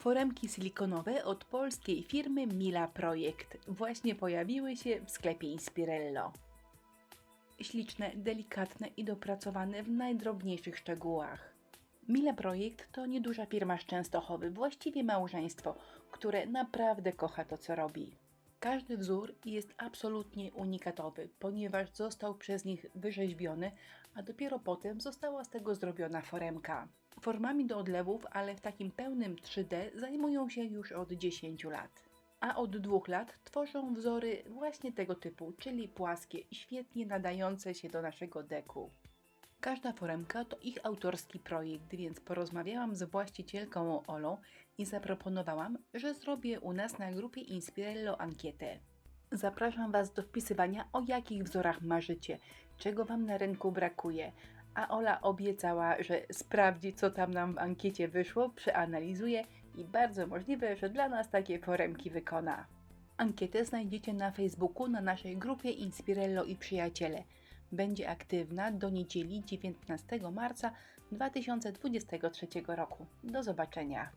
Foremki silikonowe od polskiej firmy Mila Projekt właśnie pojawiły się w sklepie Inspirello. Śliczne, delikatne i dopracowane w najdrobniejszych szczegółach. Mila Projekt to nieduża firma z Częstochowy, właściwie małżeństwo, które naprawdę kocha to, co robi. Każdy wzór jest absolutnie unikatowy, ponieważ został przez nich wyrzeźbiony, a dopiero potem została z tego zrobiona foremka. Formami do odlewów, ale w takim pełnym 3D zajmują się już od 10 lat. A od dwóch lat tworzą wzory właśnie tego typu, czyli płaskie świetnie nadające się do naszego deku. Każda foremka to ich autorski projekt, więc porozmawiałam z właścicielką Olą i zaproponowałam, że zrobię u nas na grupie Inspirello ankietę. Zapraszam Was do wpisywania, o jakich wzorach marzycie, czego Wam na rynku brakuje. A Ola obiecała, że sprawdzi, co tam nam w ankiecie wyszło, przeanalizuje i bardzo możliwe, że dla nas takie foremki wykona. Ankietę znajdziecie na Facebooku na naszej grupie Inspirello i Przyjaciele. Będzie aktywna do niedzieli 19 marca 2023 roku. Do zobaczenia.